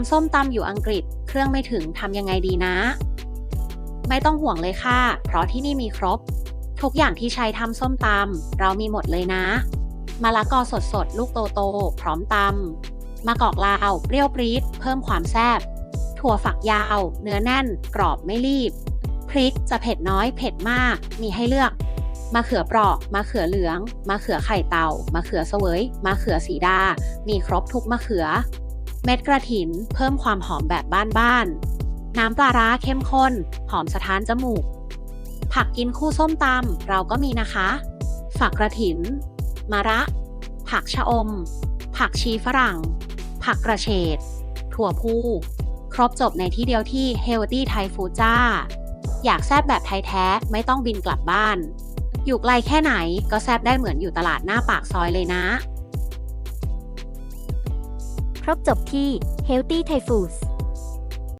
ำส้มตำอยู่อังกฤษ เครื่องไม่ถึงทำยังไงดีนะ ไม่ต้องห่วงเลยค่ะ เพราะที่นี่มีครบ ทุกอย่างที่ใช้ทำส้มตำเรามีหมดเลยนะมะละกอสดสดๆลูกโตๆพร้อมตำมะกอกลาว เปรี้ยวปรี๊ดเพิ่มความแซ่บถั่วฝักยาว เนื้อแน่น กรอบไม่รีบ พริกจะเผ็ดน้อยเผ็ดมาก มีให้เลือกมะเขือเปราะมะเขือเหลืองมะเขือไข่เต่ามะเขือเสวยมะเขือสีดา มีครบทุกมะเขือ เม็ดกระถิน เพิ่มความหอมแบบบ้านๆ น้ำปลาร้าเข้มข้น หอมสะท้านจมูก ผักกินคู่ส้มตำเราก็มีนะคะ ฝักกระถิน มะระ ผักชะอม ผักชีฝรั่ง ผักกระเฉด ถั่วพูครบจบในที่เดียวที่ Healthy Thai Food จ้า อยากแซบแบบไทยแท้ไม่ต้องบินกลับบ้าน อยู่ไกลแค่ไหนก็แซบได้เหมือนอยู่ตลาดหน้าปากซอยเลยนะ ครบจบที่ Healthy Thai Foods